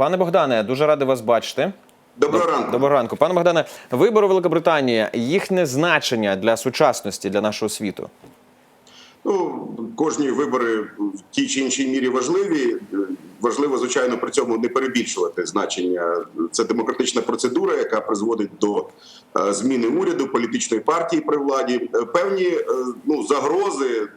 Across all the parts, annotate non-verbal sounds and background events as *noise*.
Пане Богдане, дуже радий вас бачити. Доброго ранку. Доброго ранку. Пане Богдане, вибори Великобританії, їхнє значення для сучасності, для нашого світу. Ну, кожні вибори в тій чи іншій мірі важливі. Важливо, звичайно, при цьому не перебільшувати значення. Це демократична процедура, яка призводить до е, зміни уряду, політичної партії при владі. Е, Певні е, ну загрози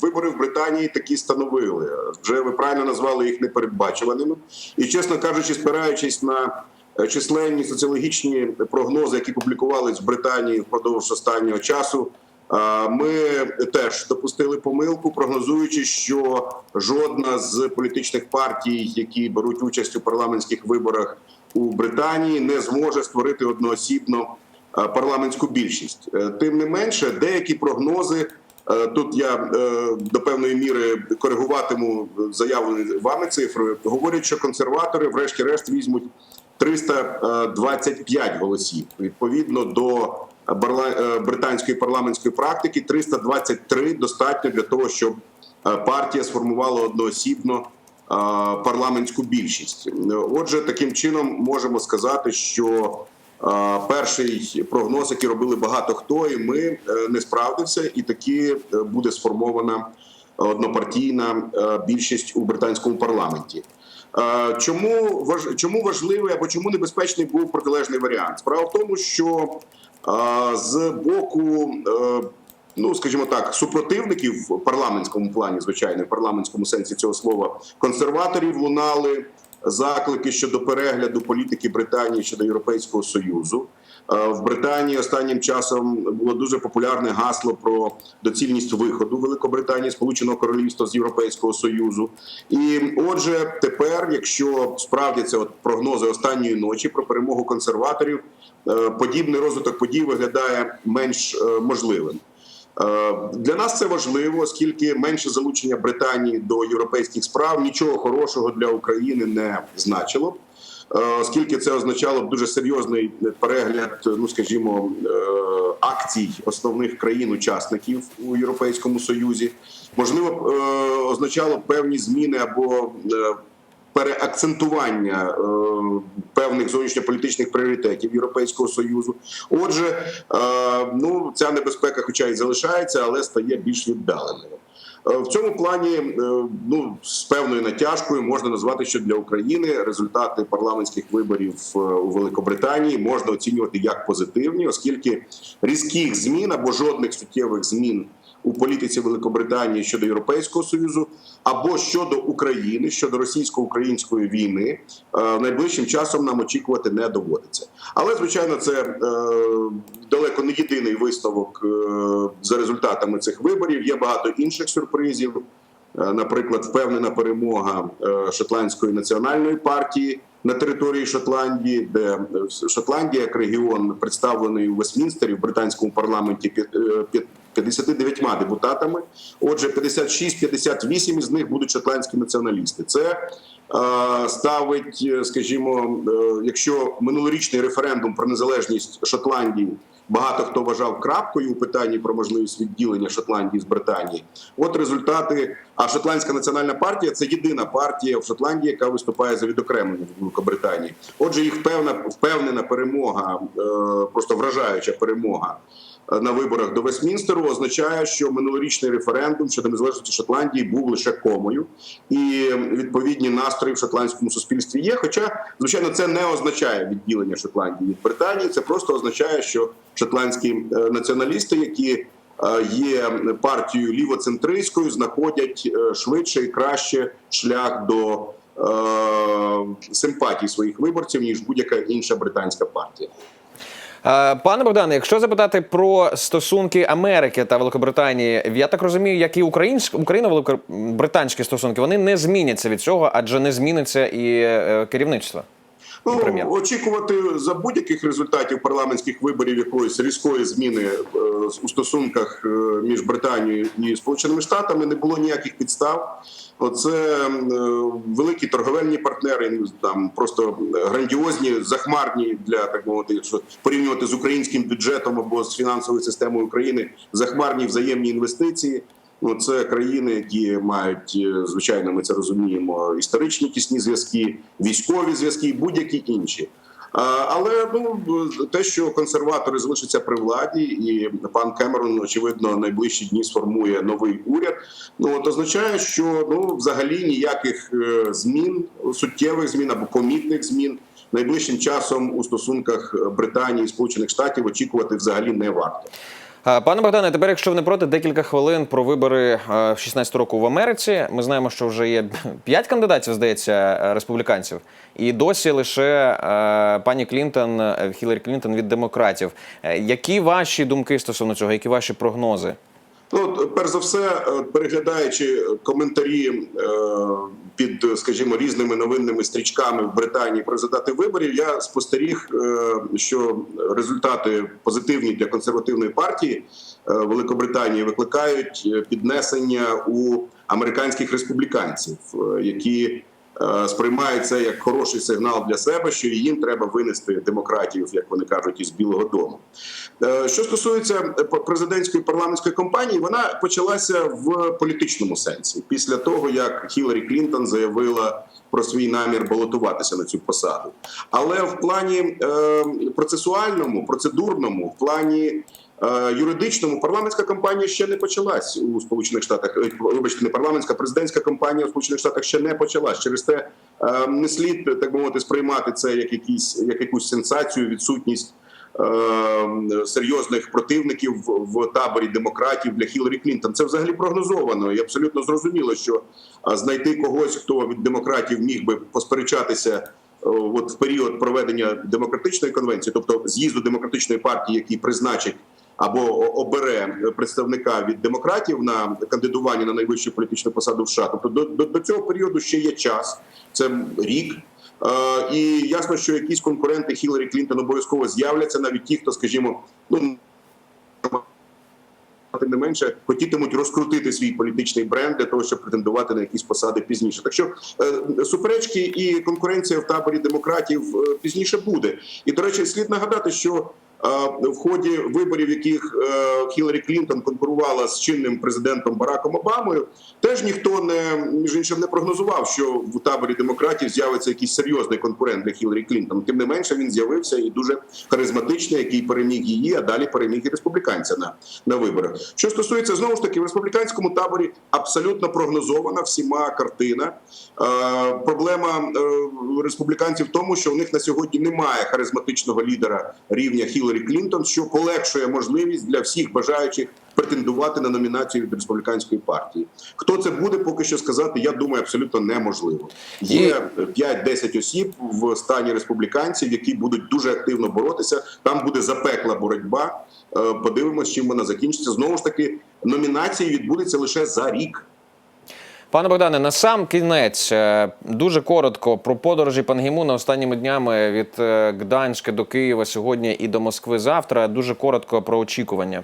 вибори в Британії такі становили. Вже ви правильно назвали їх непередбачуваними. І чесно кажучи, спираючись на е, численні соціологічні прогнози, які публікувались в Британії впродовж останнього часу. А, Ми теж допустили помилку, прогнозуючи, що жодна з політичних партій, які беруть участь у парламентських виборах у Британії, не зможе створити одноосібно парламентську більшість. Е, Тим не менше, деякі прогнози. Е, Тут я е, до певної міри коригуватиму заявлені вами цифри. Говорять, що консерватори, врешті-решт, візьмуть 325 голосів відповідно до е, британської парламентської практики. 323 достатньо для того, щоб е, партія сформувала одноосібно е, парламентську більшість. Отже, таким чином можемо сказати, що е, перший прогноз, який робили багато хто, і ми е, не справдився, і таки е, буде сформована однопартійна е, більшість у британському парламенті. Чому чому важливий або чому небезпечний був протилежний варіант? Справа в тому, що з боку, ну скажімо так, супротивників в парламентському плані, звичайно, в парламентському сенсі цього слова, консерваторів лунали заклики щодо перегляду політики Британії щодо Європейського союзу. Е, В Британії останнім часом було дуже популярне гасло про доцільність виходу Великобританії, Сполученого Королівства з Європейського Союзу. І отже, тепер, якщо справдяться от прогнози останньої ночі про перемогу консерваторів, е, подібний розвиток подій виглядає менш е, можливим. Е, Для нас це важливо, оскільки менше залучення Британії до європейських справ нічого хорошого для України не значило. б. Е, Оскільки це означало б дуже серйозний перегляд, ну скажімо, е, акцій основних країн-учасників у Європейському Союзі, можливо, означало б певні зміни або переакцентування певних зовнішньополітичних пріоритетів Європейського союзу. Отже, е, ну ця небезпека, хоча й залишається, але стає більш віддаленою. Е, В цьому плані е, ну з певною натяжкою можна назвати, що для України результати парламентських виборів е, у Великобританії можна оцінювати як позитивні, оскільки різких змін або жодних суттєвих змін у політиці Великобританії щодо Європейського союзу або щодо України, щодо російсько-української війни, найближчим часом нам очікувати не доводиться. Але звичайно, це далеко не єдиний висновок за результатами цих виборів. Є багато інших сюрпризів. Е, Наприклад, впевнена перемога е, шотландської національної партії на території Шотландії, де е, Шотландія як регіон представлений у Вестмінстері в британському парламенті п'ят- 59 депутатами. Отже, 56-58 із них будуть шотландські націоналісти. Це е, ставить, е, скажімо, е, якщо минулорічний референдум про незалежність Шотландії багато хто вважав крапкою у питанні про можливість відділення Шотландії з Британії. От результати. А Шотландська національна партія це єдина партія в Шотландії, яка виступає за відокремлення від Великобританії. Отже, їх певна впевнена перемога, просто вражаюча перемога на виборах до Вестмінстеру означає, що минулорічний референдум щодо незалежності Шотландії був лише комою, і відповідні настрої в шотландському суспільстві є. Хоча, звичайно, це не означає відділення Шотландії від Британії. Це просто означає, що шотландські е, націоналісти, які е, є партією лівоцентристською, знаходять е, швидше і краще шлях до е, симпатій своїх виборців ніж будь-яка інша британська партія. Е, Пане Богдане, якщо запитати про стосунки Америки та Великобританії, я так розумію, як і українсько україно-великобританські стосунки, вони не зміняться від цього, адже не зміниться і е, керівництво. Ну, очікувати за будь-яких результатів парламентських виборів якоїсь різкої зміни е, у стосунках е, між Британією і Сполученими Штатами не було ніяких підстав. Оце е, великі торговельні партнери, ну, там просто грандіозні, захмарні для так мовити, якщо порівнювати з українським бюджетом або з фінансовою системою України, захмарні взаємні інвестиції. Ну, це країни, які мають, е, звичайно, ми це розуміємо, історичні тісні зв'язки, військові зв'язки, будь-які інші. Але ну те, що консерватори залишаться при владі, і пан Кемерон, очевидно, найближчі дні сформує новий уряд. Ну от означає, що ну взагалі ніяких е, змін, суттєвих змін або помітних змін найближчим часом у стосунках Британії і Сполучених Штатів очікувати взагалі не варто. Е, Пане Богдане, тепер, якщо ви не проти, декілька хвилин про вибори е, в 16 року в Америці. Ми знаємо, що вже є *laughs* п'ять кандидатів, здається, е, республіканців, і досі лише е, пані Клінтон, е, Хіларі Клінтон від демократів. Е, Які ваші думки стосовно цього? Які ваші прогнози? Ну, перш за все, е, переглядаючи коментарі е, під, скажімо, різними новинними стрічками в Британії про результати виборів, я спостеріг, е, що результати позитивні для консервативної партії е, Великобританії викликають е, піднесення у американських республіканців, е, які е, сприймають це як хороший сигнал для себе, що їм треба винести демократів, як вони кажуть, із Білого Дому. Е, Що стосується е, президентської парламентської кампанії, вона почалася в політичному сенсі після того, як Хіларі Клінтон заявила про свій намір балотуватися на цю посаду. Але в плані е, процесуальному, процедурному, в плані е, юридичному парламентська кампанія ще не почалась у Сполучених Штатах. Е, Вибачте, не парламентська, президентська кампанія у Сполучених Штатах ще не почалась. Через те е, не слід так мовити сприймати це як якісь як якусь сенсацію, відсутність е, серйозних противників в, таборі демократів для Хіларі Клінтон. Це взагалі прогнозовано і абсолютно зрозуміло, що е, знайти когось, хто від демократів міг би посперечатися. е, От в період проведення демократичної конвенції, тобто з'їзду демократичної партії, який призначить або обере представника від демократів на кандидування на найвищу політичну посаду в США. Тобто до, до, до цього періоду ще є час, це рік. Е, і ясно, що якісь конкуренти Хіларі Клінтон обов'язково з'являться, навіть ті, хто, скажімо, ну тим не менше хотітимуть розкрутити свій політичний бренд для того, щоб претендувати на якісь посади пізніше. Так що е, суперечки і конкуренція в таборі демократів е, пізніше буде. І до речі, слід нагадати, що в ході виборів, яких е, Хіларі Клінтон конкурувала з чинним президентом Бараком Обамою, теж ніхто не між іншим не прогнозував, що в таборі демократів з'явиться якийсь серйозний конкурент для Хіларі Клінтон. Тим не менше, він з'явився і дуже харизматичний, який переміг її, а далі переміг і республіканця на, на виборах. Що стосується знову ж таки в республіканському таборі, абсолютно прогнозована всіма картина. Е, проблема е, республіканців в тому, що у них на сьогодні немає харизматичного лідера рівня Хіларі Клінтон, що полегшує можливість для всіх бажаючих претендувати на номінацію від республіканської партії. Хто це буде, поки що сказати, я думаю, абсолютно неможливо. Є 5-10 осіб в стані республіканців, які будуть дуже активно боротися. Там буде запекла боротьба. Е, Подивимось, чим вона закінчиться. Знову ж таки, номінації відбудеться лише за рік. Пане Богдане, на сам кінець е, дуже коротко про подорожі Пан Ги останніми днями від е, Гданська до Києва сьогодні і до Москви завтра. Дуже коротко про очікування.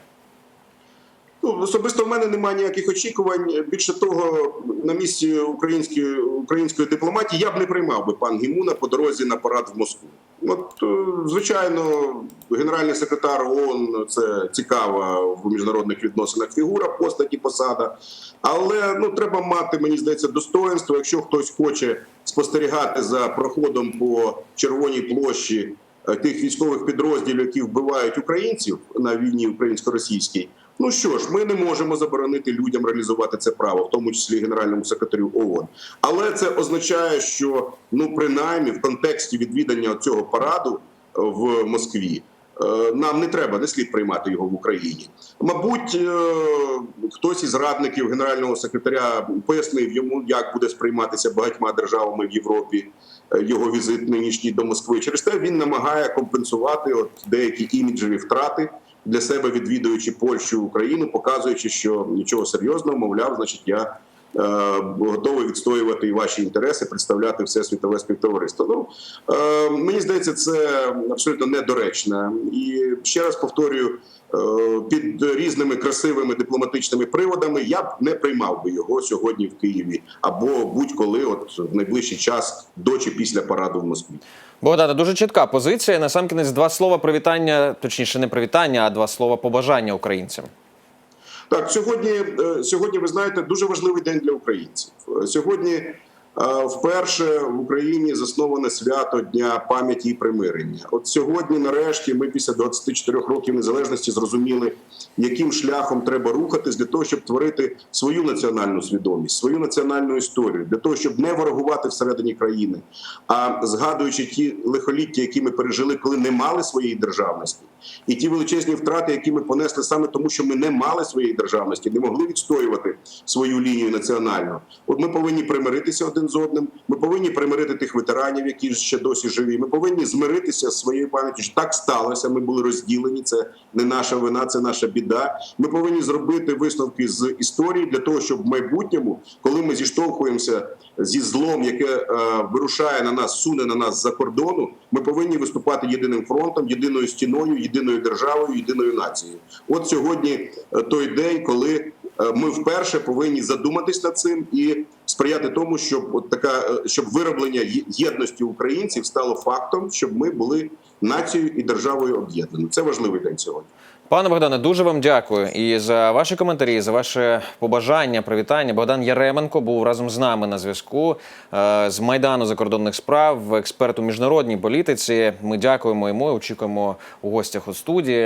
Ну, особисто в мене немає ніяких очікувань. Більше того, на місці української української дипломатії я б не приймав би пан Гімуна по дорозі на парад в Москву. От е, звичайно, генеральний секретар ООН – це цікава в міжнародних відносинах фігура, постаті, посада. Але ну треба мати, мені здається, достоинство. Якщо хтось хоче спостерігати за проходом по червоній площі е, тих військових підрозділів, які вбивають українців на війні українсько-російській. Ну що ж, ми не можемо заборонити людям реалізувати це право, в тому числі генеральному секретарю ООН. Але це означає, що ну принаймні в контексті відвідання цього параду е, в Москві. е, Нам не треба, не слід приймати його в Україні. Мабуть, е, хтось із радників генерального секретаря пояснив йому, як буде сприйматися багатьма державами в Європі його візит нинішній до Москви. Через те він намагає компенсувати от деякі іміджеві втрати для себе, відвідуючи Польщу Україну, показуючи, що нічого серйозного, мовляв, значить, я. Е, Готовий відстоювати і ваші інтереси, представляти все світове співтовариство. Ну е, мені здається, це абсолютно недоречно. І ще раз повторюю, е, під різними красивими дипломатичними приводами я б не приймав би його сьогодні в Києві або будь-коли, от в найближчий час до чи після параду в Москві. Богдане, дуже чітка позиція. На сам кінець два слова привітання, точніше, не привітання, а два слова побажання українцям. Так, сьогодні, е, сьогодні ви знаєте, дуже важливий день для українців. Е, Сьогодні е, вперше в Україні засноване свято Дня пам'яті і примирення. От сьогодні, нарешті, ми після 24 років незалежності зрозуміли, яким шляхом треба рухатись для того, щоб творити свою національну свідомість, свою національну історію, для того, щоб не ворогувати всередині країни, а згадуючи ті лихоліття, які ми пережили, коли не мали своєї державності, і ті величезні втрати, які ми понесли саме тому, що ми не мали своєї державності, не могли відстоювати свою лінію національну. От ми повинні примиритися один з одним. Ми повинні примирити тих ветеранів, які ще досі живі. Ми повинні змиритися з своєю пам'яттю. що Так сталося. Ми були розділені. Це не наша вина, це наша біда. Ми повинні зробити висновки з історії для того, щоб в майбутньому, коли ми зіштовхуємося зі злом, яке е, вирушає на нас, суне на нас за кордону, ми повинні виступати єдиним фронтом, єдиною стіною, єдиною державою, єдиною нацією. От сьогодні е, той день, коли е, ми вперше повинні задуматись над цим і сприяти тому, щоб от така е, щоб вироблення єдності українців стало фактом, щоб ми були нацією і державою об'єднані. Це важливий день сьогодні. Пане Богдане, дуже вам дякую і за ваші коментарі, за ваше побажання, привітання. Богдан Яременко був разом з нами на зв'язку е, з майдану закордонних справ, експерт у міжнародній політиці. Ми дякуємо йому. і Очікуємо у гостях у студії.